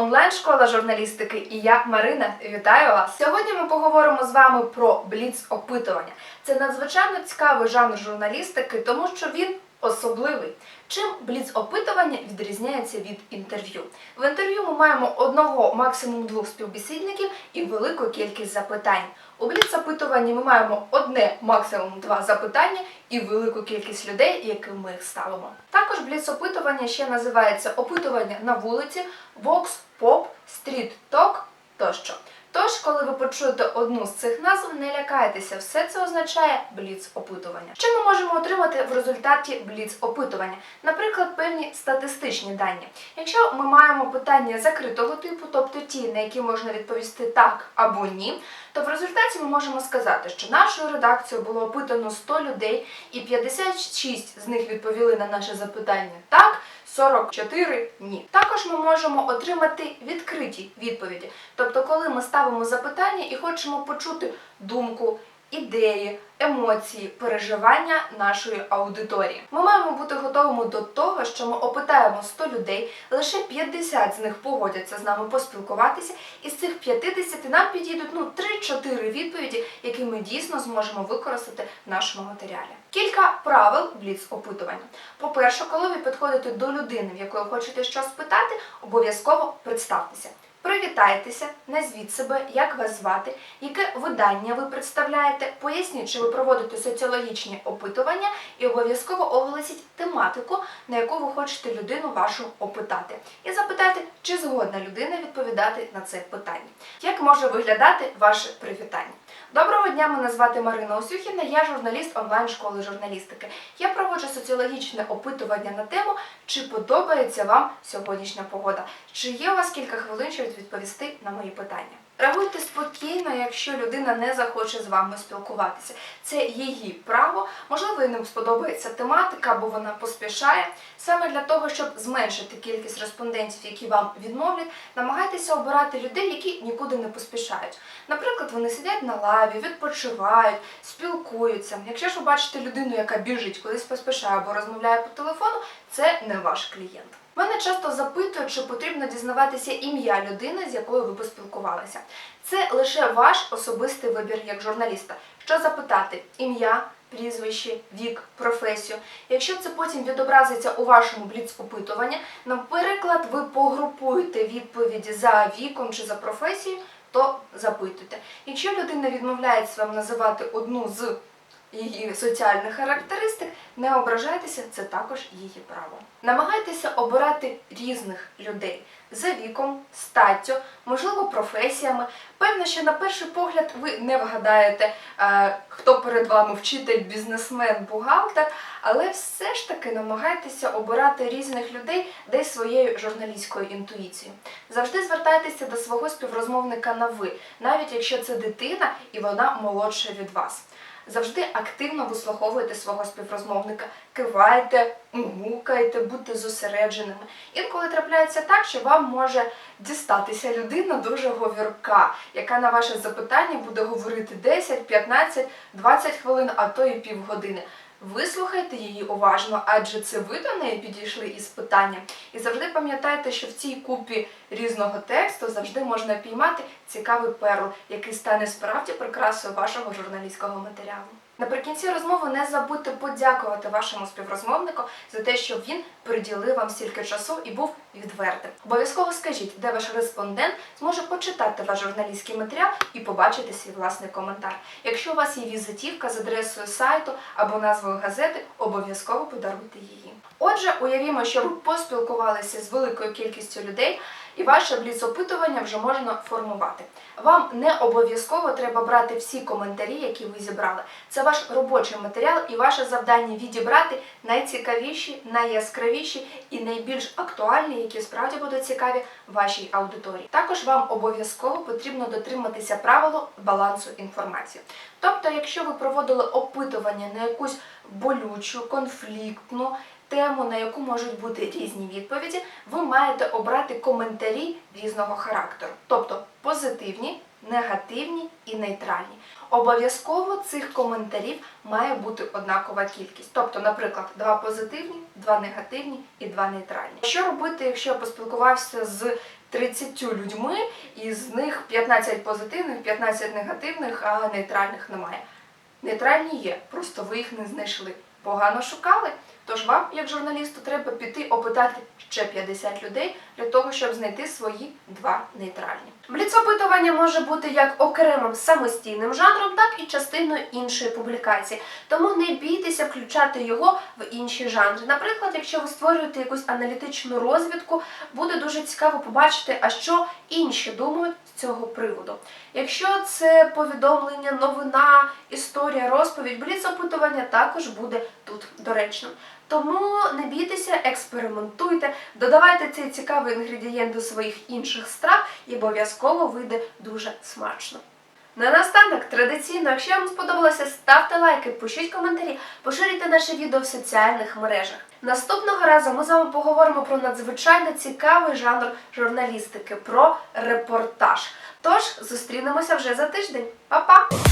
онлайн-школа журналістики і я Марина. Вітаю вас! Сьогодні ми поговоримо з вами про бліц опитування. Це надзвичайно цікавий жанр журналістики, тому що він особливий. Чим бліц опитування відрізняється від інтерв'ю? В інтерв'ю ми маємо одного, максимум двох співбесідників і велику кількість запитань. У бліц опитуванні ми маємо одне, максимум два запитання і велику кількість людей, яким ми їх ставимо. Також бліц опитування ще називається опитування на вулиці, Pop, Street Talk тощо. Тож, коли ви почуєте одну з цих назв, не лякайтеся, все це означає бліц опитування. Що ми можемо отримати в результаті бліц опитування? Наприклад, певні статистичні дані. Якщо ми маємо питання закритого типу, тобто ті, на які можна відповісти так або ні, то в результаті ми можемо сказати, що нашою редакцією було опитано 100 людей, і 56 з них відповіли на наше запитання так. 44 ні. Також ми можемо отримати відкриті відповіді. Тобто, коли ми ставимо запитання і хочемо почути думку, ідеї, емоції, переживання нашої аудиторії. Ми маємо бути готовими до того, що ми опитаємо 100 людей, лише 50 з них погодяться з нами поспілкуватися, і з цих 50 нам підійдуть ну 3-4 відповіді, які ми дійсно зможемо використати в нашому матеріалі. Кілька правил бліц опитування. По-перше, коли ви підходите до людини, в якої хочете щось спитати, обов'язково представтеся. Привітайтеся, назвіть себе, як вас звати, яке видання ви представляєте, поясніть, чи ви проводите соціологічні опитування і обов'язково оголосіть тематику, на яку ви хочете людину вашу опитати. І запитайте, чи згодна людина відповідати на це питання. Як може виглядати ваше привітання? Доброго дня, мене звати Марина Осюхіна, я журналіст онлайн-школи журналістики. Я проводжу соціологічне опитування на тему, чи подобається вам сьогоднішня погода. Чи є у вас кілька хвилин, щоб відповісти на мої питання? Реагуйте спокійно, якщо людина не захоче з вами спілкуватися. Це її право. Можливо, не сподобається тематика, або вона поспішає. Саме для того, щоб зменшити кількість респондентів, які вам відмовлять, намагайтеся обирати людей, які нікуди не поспішають. Наприклад, вони сидять на лаві, відпочивають, спілкуються. Якщо ж ви бачите людину, яка біжить, кудись поспішає або розмовляє по телефону, це не ваш клієнт. Мене часто запитують, чи потрібно дізнаватися ім'я людини, з якою ви поспілкувалися. Це лише ваш особистий вибір як журналіста. Що запитати? Ім'я, прізвище, вік, професію. Якщо це потім відобразиться у вашому бліц-опитуванні, наприклад, ви погрупуєте відповіді за віком чи за професією, то запитуйте. Якщо людина відмовляється вам називати одну з її соціальних характеристик, не ображайтеся, це також її право. Намагайтеся обирати різних людей за віком, статтю, можливо, професіями. Певно, що на перший погляд ви не вгадаєте, е, хто перед вами вчитель, бізнесмен, бухгалтер, але все ж таки намагайтеся обирати різних людей десь своєю журналістською інтуїцією. Завжди звертайтеся до свого співрозмовника на ви, навіть якщо це дитина і вона молодша від вас. Завжди активно вислуховуйте свого співрозмовника, кивайте, гукайте, будьте зосередженими. Інколи трапляється так, що вам може дістатися людина дуже говірка, яка на ваше запитання буде говорити 10, 15, 20 хвилин, а то і півгодини. Вислухайте її уважно, адже це ви до неї підійшли із питанням. І завжди пам'ятайте, що в цій купі різного тексту завжди можна піймати цікавий перл, який стане справді прикрасою вашого журналістського матеріалу. Наприкінці розмови не забудьте подякувати вашому співрозмовнику за те, що він приділив вам стільки часу і був відвертим. Обов'язково скажіть, де ваш респондент зможе почитати ваш журналістський матеріал і побачити свій власний коментар. Якщо у вас є візитівка з адресою сайту або назвою газети, обов'язково подаруйте її. Отже, уявімо, що ви поспілкувалися з великою кількістю людей, і ваше бліц-опитування вже можна формувати. Вам не обов'язково треба брати всі коментарі, які ви зібрали. Це ваш робочий матеріал, і ваше завдання відібрати найцікавіші, найяскравіші і найбільш актуальні, які справді будуть цікаві вашій аудиторії. Також вам обов'язково потрібно дотриматися правилу балансу інформації. Тобто, якщо ви проводили опитування на якусь болючу, конфліктну, тему, на яку можуть бути різні відповіді, ви маєте обрати коментарі різного характеру, тобто позитивні, негативні і нейтральні. Обов'язково цих коментарів має бути однакова кількість. Тобто, наприклад, два позитивні, два негативні і два нейтральні. Що робити, якщо я поспілкувався з 30 людьми, і з них 15 позитивних, 15 негативних, а нейтральних немає. Нейтральні є, просто ви їх не знайшли. Погано шукали. Тож вам, як журналісту, треба піти опитати ще 50 людей для того, щоб знайти свої два нейтральні. Бліцопитування може бути як окремим самостійним жанром, так і частиною іншої публікації. Тому не бійтеся включати його в інші жанри. Наприклад, якщо ви створюєте якусь аналітичну розвідку, буде дуже цікаво побачити, а що інші думають з цього приводу. Якщо це повідомлення, новина, історія, розповідь, бліцопитування також буде тут доречним. Тому не бійтеся, експериментуйте, додавайте цей цікавий інгредієнт до своїх інших страв і обов'язково вийде дуже смачно. На наостанок, традиційно, якщо вам сподобалося, ставте лайки, пишіть коментарі, поширюйте наше відео в соціальних мережах. Наступного разу ми з вами поговоримо про надзвичайно цікавий жанр журналістики, про репортаж. Тож зустрінемося вже за тиждень. Па-па!